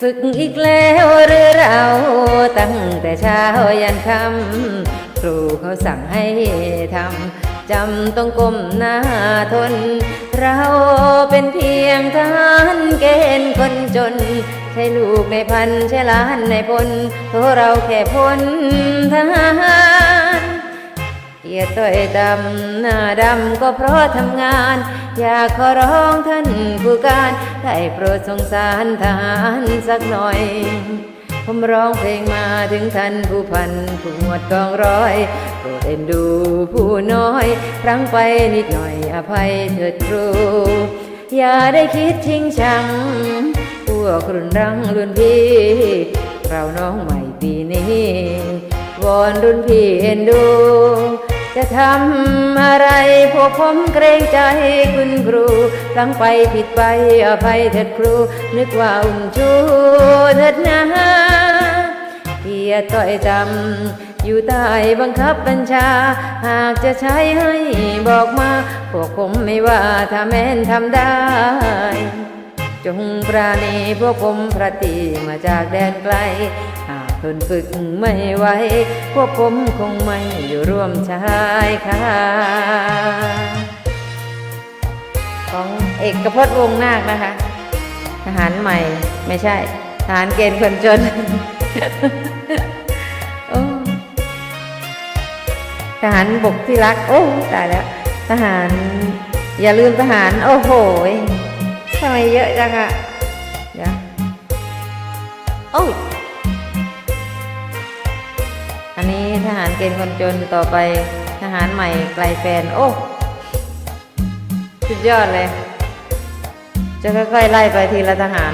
ฝึกอีกแล้วหรือเราตั้งแต่เช้ายันค่ำครูเขาสั่งให้ทำจำต้องก้มหน้าทน เราเป็นเพียงทหารเกณฑ์คนจน ใช่ลูกในพันใช่ล้านในพลโทเราแค่พ้นทหาร เกียรติต้อยดำหน้าดำก็เพราะทำงาน อยากขอร้องท่านผู้การได้โปรดสงสารทหารสักหน่อย ผมร้องเพลงมาถึงท่านผู้พันผู้หมวดกองร้อย โปรดเอ็นดูผู้น้อยพลั้งไปนิดหน่อยอภัยเถิดครู อย่าได้คิดทิ้งชังพวกรุ่นรังรุ่นพี่ เราน้องใหม่ปีนี้วอนรุ่นพี่เอ็นดู จะทำอะไรพวกผมเกรงใจคุณครูตั้งไปผิดไปอภัยเถิดครู นึกว่าอุ่นชูเถิดนะเกียรติต้อยจำอยู่ใต้บังคับบัญชา หากจะใช้ให้บอกมา พวกผมไม่ว่าถ้าแม่นทำได้ จงปราณีพวกผมพระตีมาจากแดนไกล หากทนฝึกไม่ไหวพวกผมคงไม่อยู่ร่วมชายคาของเอกพจน์วงศ์นาคนะคะ ทหารใหม่ไม่ใช่ ทหารเกณฑ์คนจนโอ้ทหารบกที่รัก โอ้ ตายแล้ว ทหาร อย่าลืมทหาร โอ้โหย ทำไมเยอะจังอะเดี๋ยวโอ้ยอันนี้ทหารเกณฑ์คนจนต่อไปทหารใหม่ไกลแฟน โอ้สุดยอดเลย จะค่อยๆไล่ไปทีละทหาร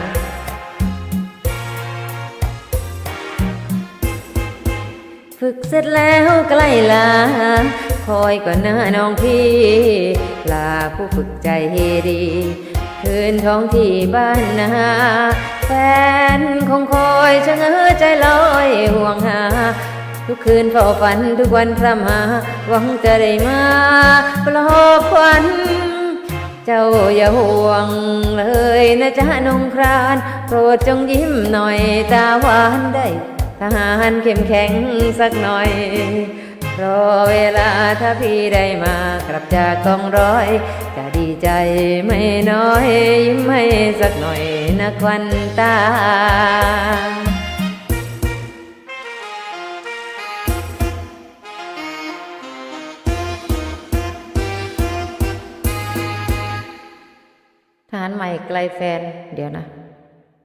ฝึกเสร็จแล้วใกล้ลา คอยก่อนหน้าน้องพี่ ลาผู้ฝึกใจเฮดี คืนท้องที่บ้านนาแฟนคงคอยชะเง้อใจลอยห่วงหา ทุกคืนเฝ้าฝันทุกวันพระมาหวังจะได้มาปลอบขวัญเจ้าอย่าห่วงเลยนะจ๊ะนงคราน โปรดจงยิ้มหน่อยตาหวานได้ทหารเข้มแข็งสักหน่อย รอเวลาถ้าพี่ได้มากลับจากกองร้อย จะดีใจไม่น้อยยิ้มให้สักหน่อยนะควันตาทหารใหม่ไกลแฟนเดี๋ยวนะ